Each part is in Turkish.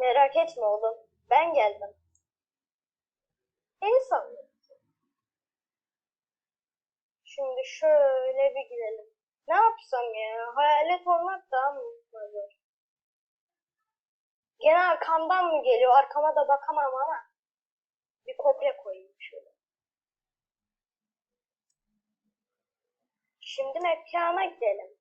Merak etme oğlum. Ben geldim. En son. Şimdi şöyle bir gidelim. Ne yapsam ya? Hayalet olmak daha mı zor? Gene arkamdan mı geliyor? Arkama da bakamam ama. Bir kopya koyayım şöyle. Şimdi mekana gidelim.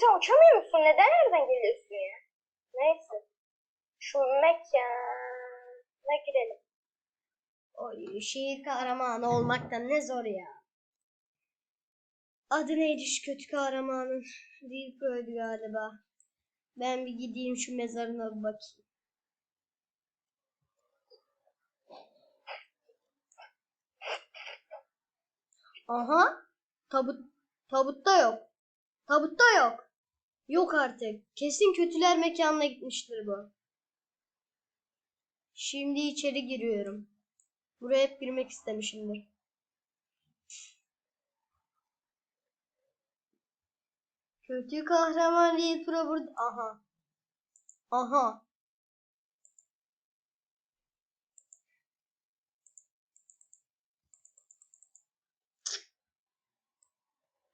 Sen uçamıyor musun? Neden nereden geliyorsun ya? Neyse. Şu mekana gidelim. Oy, şehir kahramanı olmaktan ne zor ya. Adı neydi şu kötü kahramanın? Değil öldü galiba. Ben bir gideyim şu mezarına bir bakayım. Aha. Tabut tabutta yok. Tabutta yok. Yok artık. Kesin kötüler mekanına gitmiştir bu. Şimdi içeri giriyorum. Buraya hep girmek istemişimdir. Kötü kahraman burada. Aha. Aha.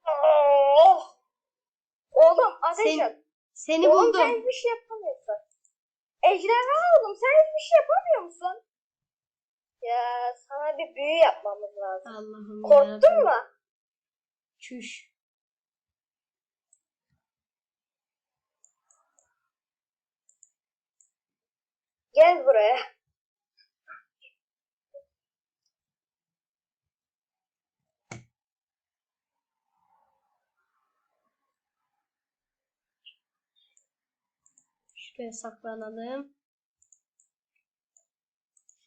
Oh! Sen- et. Seni Oğlum buldum. sen hiçbir şey yapamıyorsun. Ejderha oğlum sen hiçbir şey yapamıyor musun? Ya sana bir büyü yapmamız lazım. Allah'ım Korktun yarabbim. mu? Çüş. Gel buraya. Şuraya saklanalım.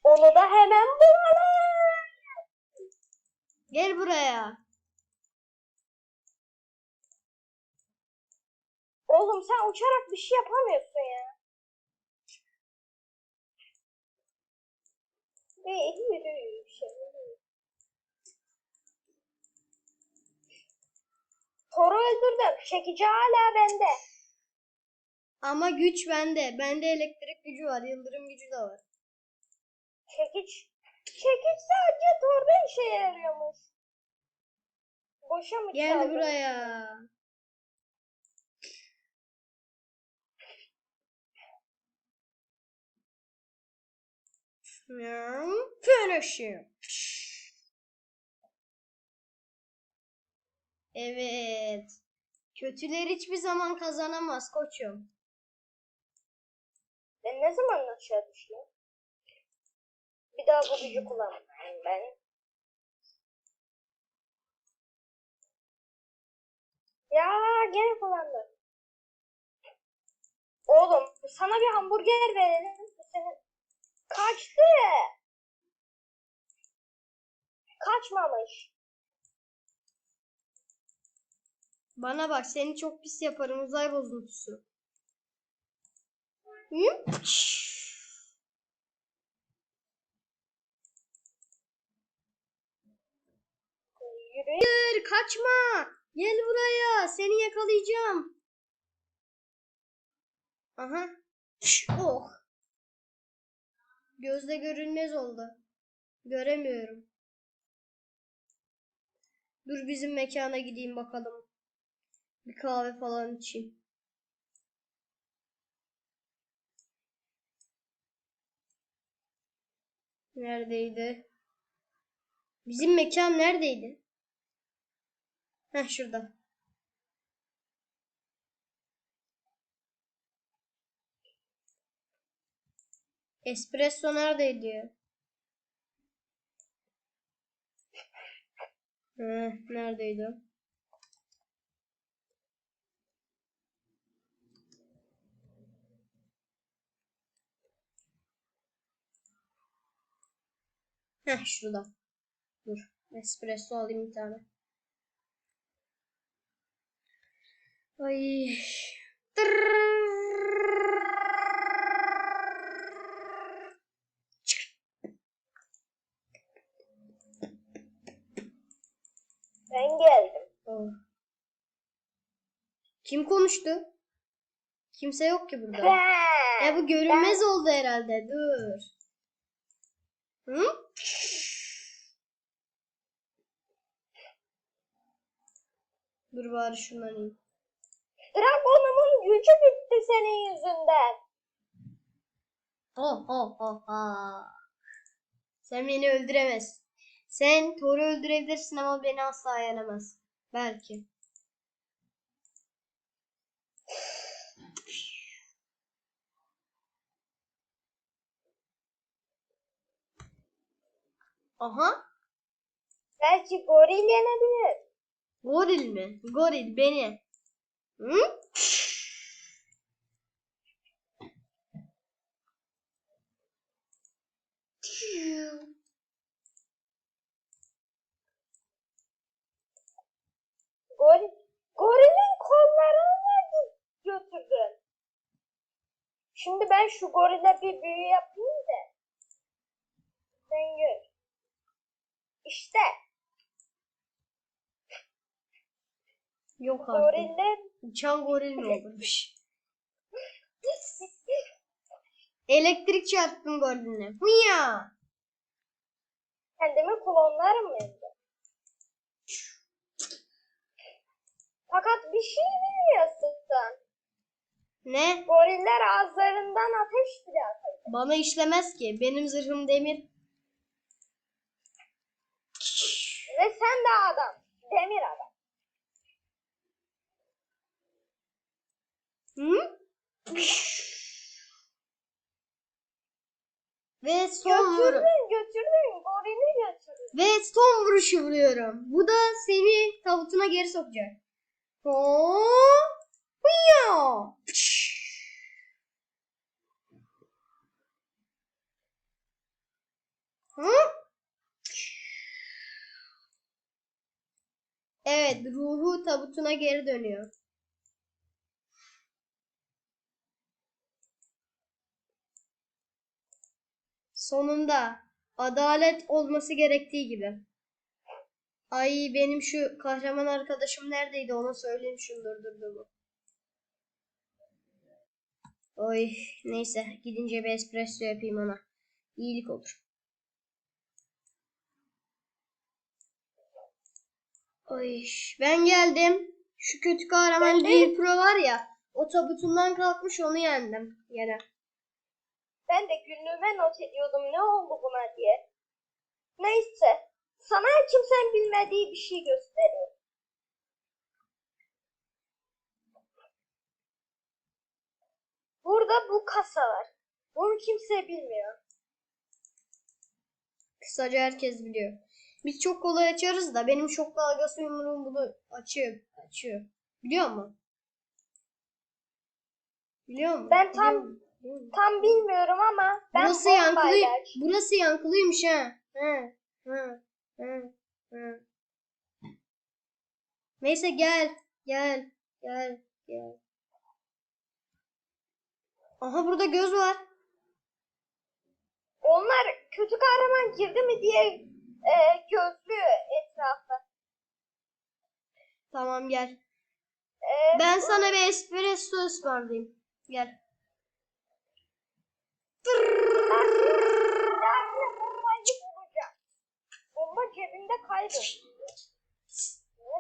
Onu da hemen bulalım. Gel buraya. Oğlum sen uçarak bir şey yapamıyorsun ya. Bir yürü şey. Toru öldürdüm. Çekici hala bende. Ama güç bende. Bende elektrik gücü var. Yıldırım gücü de var. Çekiç. Çekiç sadece torda işe yarıyormuş. Boşa mı Gel çaldın? buraya. Finish him. Evet. Kötüler hiçbir zaman kazanamaz koçum. Ben ne zaman aşağı düştüm? Bir daha bu gücü kullanmayayım ben. Ya gene kullandım. Oğlum sana bir hamburger verelim. Senin... Kaçtı. Kaçmamış. Bana bak seni çok pis yaparım uzay bozuntusu. Hayır kaçma. Gel buraya. Seni yakalayacağım. Aha. Oh. Gözle görünmez oldu. Göremiyorum. Dur bizim mekana gideyim bakalım. Bir kahve falan içeyim. Neredeydi? Bizim mekan neredeydi? Heh şurada. Espresso neredeydi? Heh, neredeydi? Heh şurada. Dur. Espresso alayım bir tane. Ay. Ben geldim. Oh. Kim konuştu? Kimse yok ki burada. Ben. Ya bu görünmez oldu herhalde. Dur. Hı? Dur bari şundan ineyim. Dragonumun gücü bitti senin yüzünden. Oh oh oh oh. Sen beni öldüremezsin. Sen Thor'u öldürebilirsin ama beni asla yenemez. Belki. Aha. Belki goril yenebilir. Goril mi? Goril beni. Hı? Goril. Gorilin kollarını götürdün? Şimdi ben şu gorile bir büyü yapayım da. Sen gör. İşte Yok artık. goriller Uçan goril mi olurmuş? Elektrik çarptım goriline. Hıya. kendimi klonlarım mıydı? Fakat bir şey bilmiyorsun sen. Ne? Goriller ağızlarından ateş bile atıyor. Bana işlemez ki. Benim zırhım demir. Ve sen de adam. Demir adam. Hı? Ve son vuru. Götürdün götürdün. Gorili götürdün. Ve son vuruşu vuruyorum. Bu da seni tabutuna geri sokacak. Hop. Hıya. Hı? Evet, ruhu tabutuna geri dönüyor. Sonunda adalet olması gerektiği gibi. Ay benim şu kahraman arkadaşım neredeydi ona söyleyeyim şunu durdurduğumu. Oy neyse gidince bir espresso yapayım ona. İyilik olur. Oy ben geldim. Şu kötü kahraman Gear Pro var ya o tabutundan kalkmış onu yendim yine. Ben de günlüğüme not ediyordum ne oldu buna diye. Neyse. Sana kimsenin bilmediği bir şey göstereyim. Burada bu kasa var. Bunu kimse bilmiyor. Kısaca herkes biliyor. Biz çok kolay açarız da benim şok dalgası yumruğum bunu açıyor. Açıyor. Biliyor musun? Biliyor musun? Ben tam- Biliyor musun? Tam bilmiyorum ama ben Burası yankılı. Burası yankılıymış ha. He. He. He. He. Neyse gel. Gel. Gel. Gel. Aha burada göz var. Onlar kötü kahraman girdi mi diye e, gözlüyor etrafı. Tamam gel. E, Ben sana bir espresso ısmarlayayım. Gel. Dahil bombayı bulacak. Bomba cebinde kayboldu.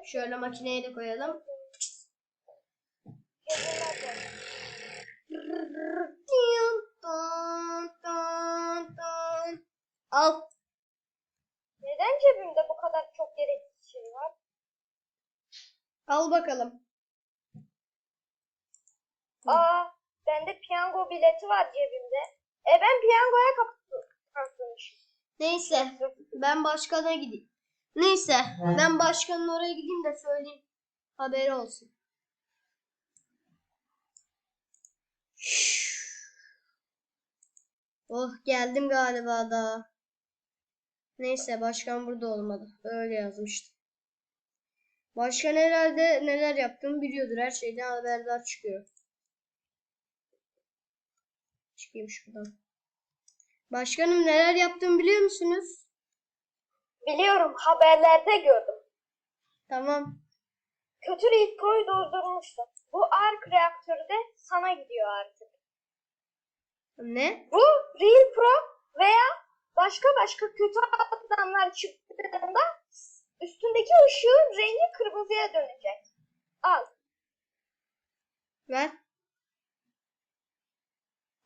Şöyle makineye de koyalım. Cebine koy. Al. Neden cebimde bu kadar çok gereksiz şey var? Al bakalım. Aa, bende piyango bileti var cebimde. E ben piyangoya kapı- kaptırmışım. Neyse. Ben başkana gideyim. Neyse. Ben başkanın oraya gideyim de söyleyeyim. Haberi olsun. Oh geldim galiba da. Neyse başkan burada olmadı. Öyle yazmıştı. Başkan herhalde neler yaptığımı biliyordur. Her şeyden haberdar çıkıyor. Çıkayım şuradan. Başkanım neler yaptığımı biliyor musunuz? Biliyorum haberlerde gördüm. Tamam. kötü Reed Pro'yu durdurmuşsun. Bu ark reaktörü de sana gidiyor artık. Ne? Bu Real Pro veya başka başka kötü adamlar çıktığında üstündeki ışığın rengi kırmızıya dönecek. Al. Ver.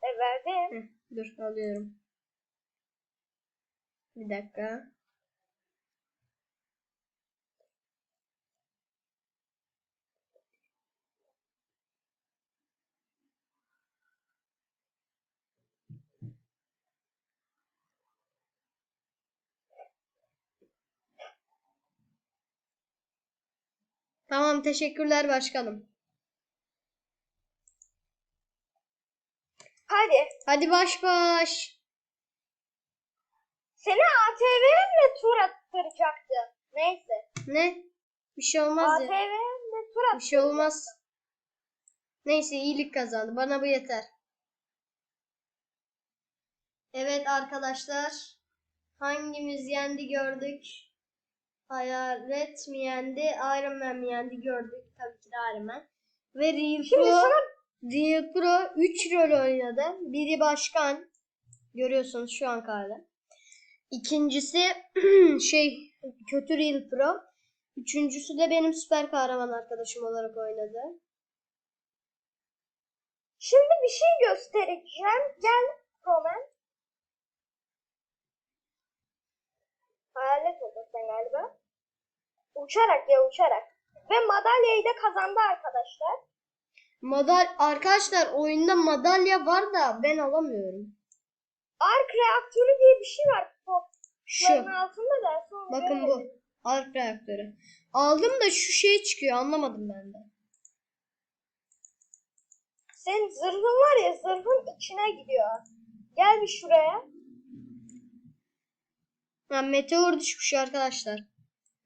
E verdim. Heh, dur alıyorum. Bir dakika. Tamam teşekkürler başkanım. Hadi. Hadi baş baş. Seni ATV'mle tur attıracaktı. Neyse. Ne? Bir şey olmaz ya. ATV'mle tur Bir şey olmaz. Neyse iyilik kazandı. Bana bu yeter. Evet arkadaşlar. Hangimiz yendi gördük. Hayalet mi yendi? Iron Man mi yendi gördük. Tabii ki de Iron Man. Ve Real Şimdi Pro, sana Real Pro 3 rol oynadı. Biri başkan. Görüyorsunuz şu an kaydı. İkincisi şey kötü Real Pro. Üçüncüsü de benim süper kahraman arkadaşım olarak oynadı. şimdi bir şey göstereceğim. Gel Roman. Oldun sen galiba. Uçarak ya uçarak. Ve madalyayı da kazandı arkadaşlar. Madal arkadaşlar oyunda madalya var da ben alamıyorum. Ark reaktörü diye bir şey var. Şu. Altında da sonra Bakın bu. göremedim. Ark reaktörü. Aldım da şu şey çıkıyor anlamadım ben de. Senin zırhın var ya zırhın içine gidiyor. Gel bir şuraya. Ha, meteor düşmüş arkadaşlar.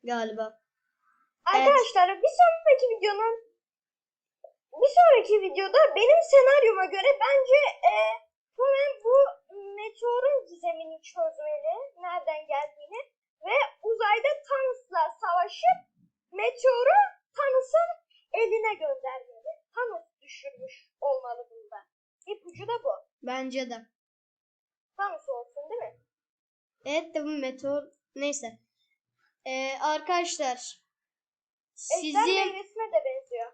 Galiba. Arkadaşlar bir sonraki videonun bir sonraki videoda benim senaryoma göre bence e, hemen bu meteorun gizemini çözmeli. Nereden geldiğini. Ve uzayda Thanos'la savaşıp meteoru Thanos'un eline göndermeli. Thanos düşürmüş olmalı bunda. İpucu da bu. Bence de. Thanos mi? Evet de bu meteor neyse. Ee, arkadaşlar Ejder sizi meyvesine de benziyor.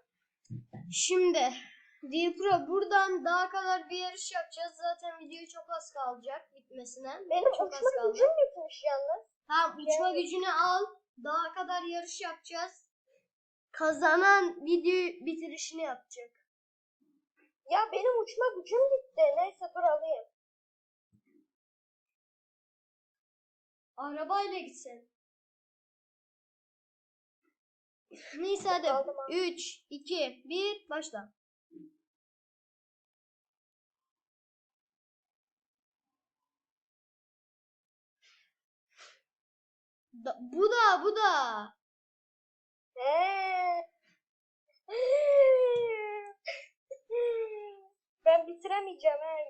şimdi Pro buradan daha kadar bir yarış yapacağız. Zaten video çok az kalacak bitmesine. Benim çok az uçma kaldı. gücüm bitmiş yalnız. Tamam uçma Yani- gücünü al. Daha kadar yarış yapacağız. Kazanan video bitirişini yapacak. Ya benim uçma gücüm gitti. Neyse dur alayım. Arabayla gitsen. Neyse hadi. Aldım, aldım. 3, 2, 1 başla. Da- bu da bu da. Ben bitiremeyeceğim ha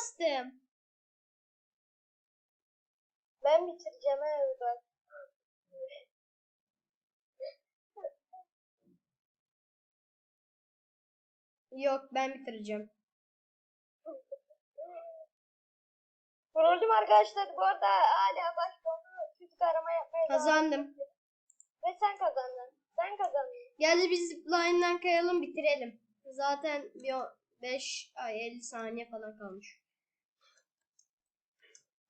bastım. Ben bitireceğim galiba. Yok ben bitireceğim. Vuruldum arkadaşlar. Bu arada hala başkanı çocuk arama yapmaya Kazandım. Ve sen kazandın. Sen kazandın. Gel biz zipline'dan kayalım bitirelim. Zaten bir 5 ay 50 saniye falan kalmış.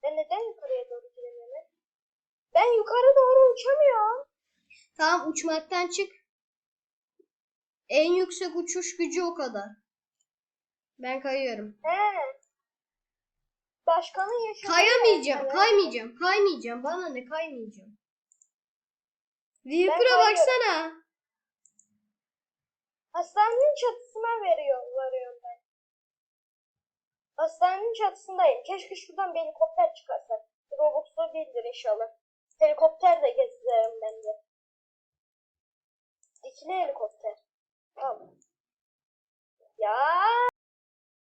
Ben neden yukarıya doğru giremiyorum? Ben yukarı doğru uçamıyorum. Tamam uçmaktan çık. En yüksek uçuş gücü o kadar. Ben kayıyorum. He. Başkanın yaşadığı Kayamayacağım, Evet. kaymayacağım, kaymayacağım. Bana ne kaymayacağım. Reaper'a baksana. Hastanenin çatısına veriyor, varıyorum. Hastanenin çatısındayım. Keşke şuradan bir helikopter çıkarsa. Robux'lu değildir inşallah. Helikopter de gezerim ben de. İkili helikopter. Al. Ya